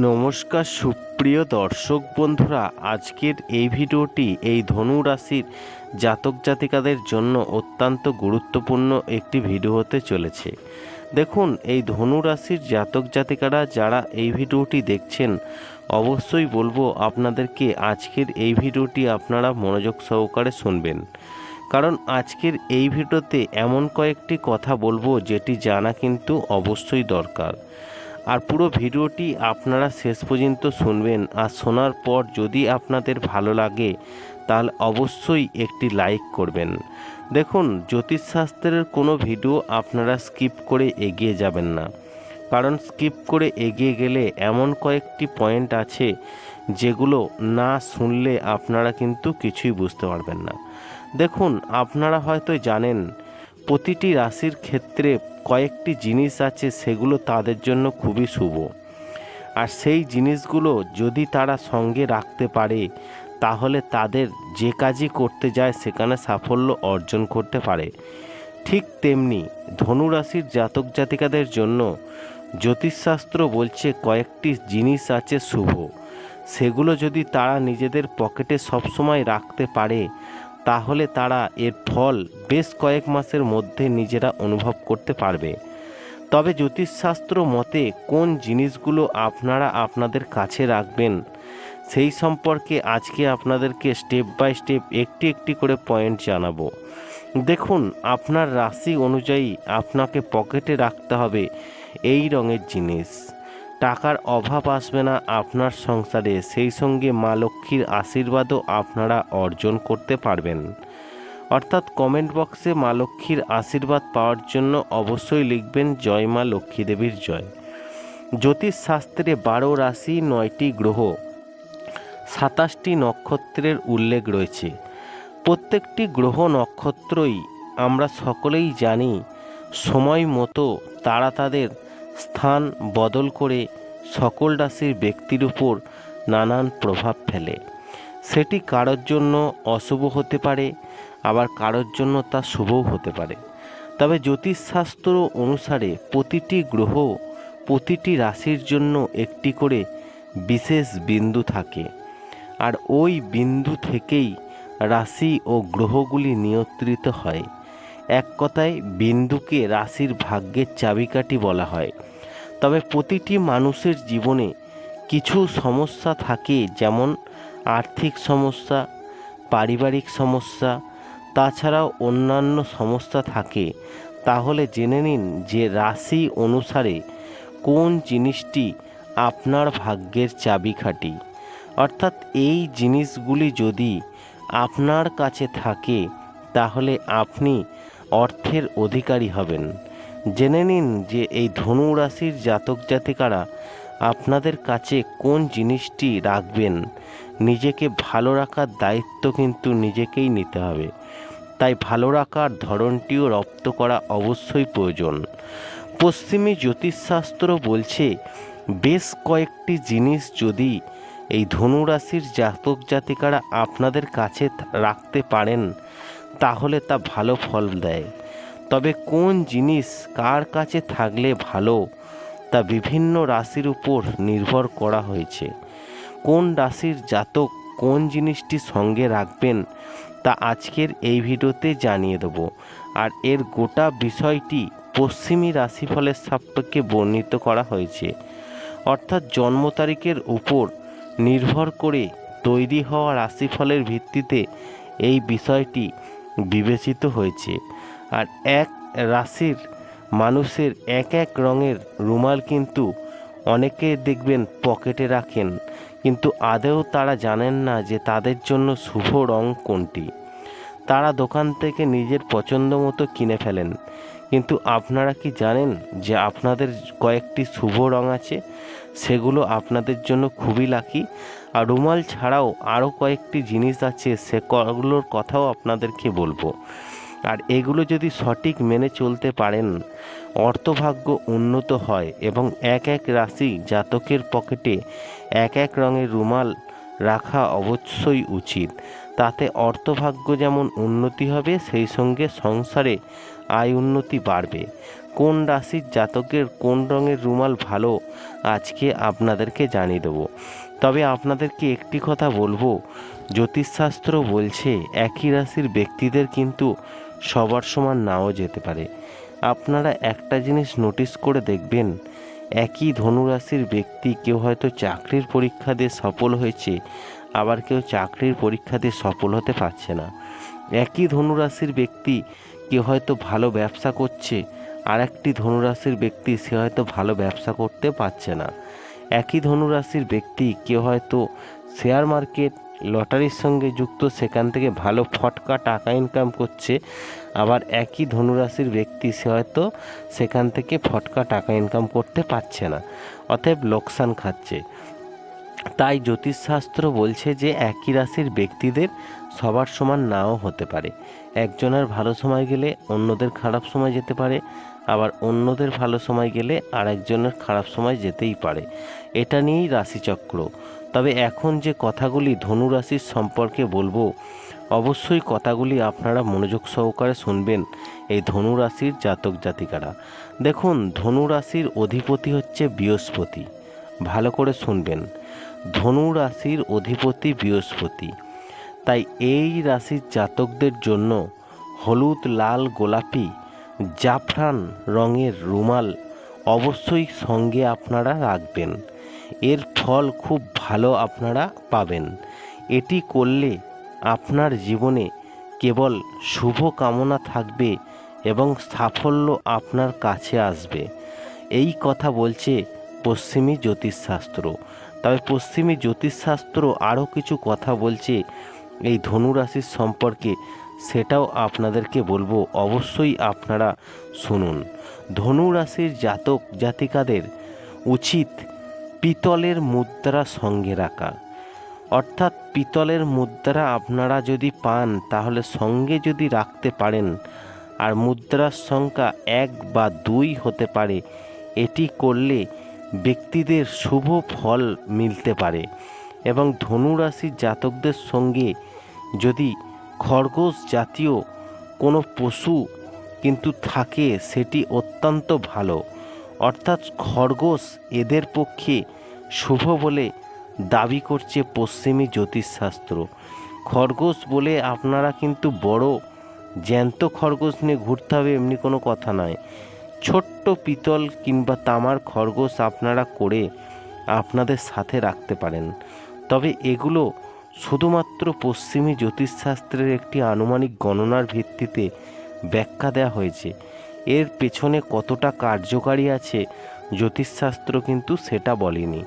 নমস্কার, সুপ্রিয় দর্শক বন্ধুরা, আজকের এই ভিডিওটি এই ধনু রাশির জাতক জাতিকাদের জন্য অত্যন্ত গুরুত্বপূর্ণ একটি ভিডিও হতে চলেছে। দেখুন, এই ধনু রাশির জাতক জাতিকারা যারা এই ভিডিওটি দেখছেন, অবশ্যই বলব আপনাদেরকে আজকের এই ভিডিওটি আপনারা মনোযোগ সহকারে শুনবেন। কারণ আজকের এই ভিডিওতে এমন কয়েকটি কথা বলব, যেটি জানা কিন্তু অবশ্যই দরকার। আর পুরো ভিডিওটি আপনারা শেষ পর্যন্ত শুনবেন আর শোনার পর যদি আপনাদের ভালো লাগে, তাহলে অবশ্যই একটি লাইক করবেন। দেখুন, জ্যোতিষশাস্ত্রের কোনো ভিডিও আপনারা স্কিপ করে এগিয়ে যাবেন না। কারণ স্কিপ করে এগিয়ে গেলে এমন কয়েকটি পয়েন্ট আছে যেগুলো না শুনলে আপনারা কিন্তু কিছুই বুঝতে পারবেন না। দেখুন, আপনারা হয়তো জানেন প্রতিটি রাশির ক্ষেত্রে কয়েকটি জিনিস আছে, সেগুলো তাদের জন্য খুবই শুভ। আর সেই জিনিসগুলো যদি তারা সঙ্গে রাখতে পারে, তাহলে তাদের যে কাজই করতে যায়, সেখানে সাফল্য অর্জন করতে পারে। ঠিক তেমনি ধনুরাশির জাতক জাতিকাদের জন্য জ্যোতিষশাস্ত্র বলছে, কয়েকটি জিনিস আছে শুভ। সেগুলো যদি তারা নিজেদের পকেটে সবসময় রাখতে পারে তাহলে তারা এর ফল বেশ কয়েক মাসের মধ্যে নিজেরা অনুভব করতে পারবে। তবে জ্যোতিষশাস্ত্র মতে কোন জিনিসগুলো আপনারা আপনাদের কাছে রাখবেন, সেই সম্পর্কে আজকে আপনাদেরকে স্টেপ বাই স্টেপ একটি একটি করে পয়েন্ট জানাব। দেখুন, আপনার রাশি অনুযায়ী আপনাকে পকেটে রাখতে হবে এই রঙের জিনিস। টাকার অভাব আসবে না আপনার সংসারে। সেই সঙ্গে মা লক্ষ্মীর আশীর্বাদও আপনারা অর্জন করতে পারবেন। অর্থাৎ কমেন্ট বক্সে মা লক্ষ্মীর আশীর্বাদ পাওয়ার জন্য অবশ্যই লিখবেন, জয় মা লক্ষ্মী দেবীর জয়। জ্যোতিষশাস্ত্রে বারো রাশি, নয়টি গ্রহ, সাতাশটি নক্ষত্রের উল্লেখ রয়েছে। প্রত্যেকটি গ্রহ নক্ষত্রই আমরা সকলেই জানি, সময় মতো তারা তাদের স্থান বদল করে সকল রাশির ব্যক্তির উপর নানান প্রভাব ফেলে। সেটি কারোর জন্য অশুভ হতে পারে, আবার কারোর জন্য তা শুভও হতে পারে। তবে জ্যোতিষশাস্ত্র অনুসারে প্রতিটি গ্রহ প্রতিটি রাশির জন্য একটি করে বিশেষ বিন্দু থাকে। আর ওই বিন্দু থেকেই রাশি ও গ্রহগুলি নিয়ন্ত্রিত হয়। এক কথায় বিন্দুকে রাশির ভাগ্যের চাবিকাঠি বলা হয়। তবে প্রতিটি মানুষের জীবনে কিছু সমস্যা থাকে, যেমন আর্থিক সমস্যা, পারিবারিক সমস্যা, তাছাড়াও অন্যান্য সমস্যা থাকে। তাহলে জেনে নিন যে রাশি অনুসারে কোন জিনিসটি আপনার ভাগ্যের চাবিকাঠি। অর্থাৎ এই জিনিসগুলি যদি আপনার কাছে থাকে, তাহলে আপনি অর্থের অধিকারী হবেন। জেনে নিন যে এই ধনু রাশির জাতক জাতিকারা আপনাদের কাছে কোন জিনিসটি রাখবেন। নিজেকে ভালো রাখার দায়িত্ব কিন্তু নিজেকেই নিতে হবে। তাই ভালো রাখার ধরনটিও রপ্ত করা অবশ্যই প্রয়োজন। পশ্চিমী জ্যোতিষশাস্ত্র বলছে, বেশ কয়েকটি জিনিস যদি এই ধনু রাশির জাতক জাতিকারা আপনাদের কাছে রাখতে পারেন তাহলে তা ভালো ফল দেয়। তবে কোন জিনিস কার কাছে থাকলে ভালো, তা বিভিন্ন রাশির উপর নির্ভর করা হয়েছে। কোন রাশির জাতক কোন জিনিসটি সঙ্গে রাখবেন, তা আজকের এই ভিডিওতে জানিয়ে দেব। আর এর গোটা বিষয়টি পশ্চিমী রাশিফলের সাপেক্ষে বর্ণিত করা হয়েছে। অর্থাৎ জন্ম তারিখের উপর নির্ভর করে তৈরি হওয়া রাশিফলের ভিত্তিতে এই বিষয়টি বিবেচিত হয়েছে। আর এক রাশির মানুষের এক এক রঙের রুমাল কিন্তু অনেকে দেখবেন পকেটে রাখেন। কিন্তু আদেও তারা জানেন না যে তাদের জন্য শুভ রং কোনটি। তারা দোকান থেকে নিজের পছন্দ মতো কিনে ফেলেন। কিন্তু আপনারা কি জানেন যে আপনাদের কয়েকটি শুভ রং আছে? সেগুলো আপনাদের জন্য খুবই লাকি আর রুমাল ছাড়াও আরও কয়েকটি জিনিস আছে সেগুলোর কথাও আপনাদেরকে বলব। আর এগুলো যদি সঠিক মেনে চলতে পারেন, অর্থভাগ্য উন্নত হয় এবং এক এক রাশি জাতকের পকেটে এক এক রঙের রুমাল রাখা অবশ্যই উচিত। তাতে অর্থভাগ্য যেমন উন্নতি হবে, সেই সঙ্গে সংসারে আয় উন্নতি বাড়বে। কোন রাশির জাতকের কোন রঙের রুমাল ভালো, আজকে আপনাদেরকে জানিয়ে দেবো। তবে আপনাদেরকে একটি কথা বলব। জ্যোতিষশাস্ত্র বলছে, একই রাশির ব্যক্তিদের কিন্তু সবার সমান নাও যেতে পারে। আপনারা একটা জিনিস নোটিশ করে দেখবেন, একই ধনুরাশির ব্যক্তি কেউ হয়তো চাকরির পরীক্ষা দিয়ে সফল হয়েছে, আবার কেউ চাকরির পরীক্ষা দিয়ে সফল হতে পারছে না। একই ধনুরাশির ব্যক্তি কেউ হয়তো ভালো ব্যবসা করছে আর একটি ধনুরাশির ব্যক্তি সে হয়তো ভালো ব্যবসা করতে পারছে না। একই ধনুরাশির ব্যক্তি, কেউ হয়তো শেয়ার মার্কেট লটারির সঙ্গে যুক্ত, সেখান থেকে ভালো ফটকা টাকা ইনকাম করছে, আবার একই ধনুরাশির ব্যক্তি, সে হয়তো সেখান থেকে ফটকা টাকা ইনকাম করতে পারছে না, অতএব লোকসান খাচ্ছে। তাই জ্যোতিষশাস্ত্র বলছে যে একই রাশির ব্যক্তিদের সবার সমান নাও হতে পারে। একজনের ভালো সময় গেলে অন্যদের খারাপ সময় যেতে পারে, আবার অন্যদের ভালো সময় গেলে আর একজনের খারাপ সময় যেতেই পারে। এটা নিয়েই রাশিচক্র। তবে এখন যে কথাগুলি ধনু রাশির সম্পর্কে বলব, অবশ্যই কথাগুলি আপনারা মনোযোগ সহকারে শুনবেন এই ধনু রাশির জাতক জাতিকারা। দেখুন, ধনু রাশির অধিপতি হচ্ছে বৃহস্পতি। ভালো করে শুনবেন। ধনু রাশির অধিপতি বৃহস্পতি। তাই এই রাশির জাতকদের জন্য হলুদ, লাল, গোলাপি, জাফরান রঙের রুমাল অবশ্যই সঙ্গে আপনারা রাখবেন। এর ফল খুব ভালো আপনারা পাবেন। এটি করলে আপনার জীবনে কেবল শুভ কামনা থাকবে এবং সাফল্য আপনার কাছে আসবে। এই কথা বলছে পশ্চিমী জ্যোতিষশাস্ত্র। তবে পশ্চিমী জ্যোতিষশাস্ত্র আরও কিছু কথা বলছে এই ধনু রাশির সম্পর্কে, সেটাও আপনাদেরকে বলব অবশ্যই আপনারা শুনুন। ধনু রাশির জাতক জাতিকাদের উচিত পিতলের মুদ্রা সঙ্গে রাখা। অর্থাৎ পিতলের মুদ্রা আপনারা যদি পান, তাহলে সঙ্গে যদি রাখতে পারেন, আর মুদ্রার সংখ্যা এক বা দুই হতে পারে, এটি করলে ব্যক্তিদের শুভ ফল মিলতে পারে এবং ধনুরাশির জাতকদের সঙ্গে যদি খরগোশ জাতীয় কোনো পশু কিন্তু থাকে, সেটি অত্যন্ত ভালো। অর্থাৎ খরগোশ এদের পক্ষে শুভ বলে দাবি করছে পশ্চিমী জ্যোতিষশাস্ত্র। খরগোশ বলে আপনারা কিন্তু বড়, জ্যান্ত খরগোশ নিয়ে ঘুরতে হবে এমনি কোনো কথা নয়। ছোট্ট পিতল কিংবা তামার খরগোশ আপনারা করে আপনাদের সাথে রাখতে পারেন। তবে এগুলো শুধুমাত্র পশ্চিমী জ্যোতিষশাস্ত্রের একটি আনুমানিক গণনার ভিত্তিতে ব্যাখ্যা দেওয়া হয়েছে। এর পেছনে কতটা কার্যকারী আছে জ্যোতিষশাস্ত্র কিন্তু সেটা বলেনি।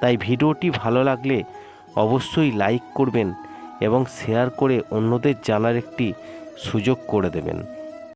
তাই ভিডিওটি ভালো লাগলে অবশ্যই লাইক করবেন এবং শেয়ার করে অন্যদের জানার একটি সুযোগ করে দেবেন।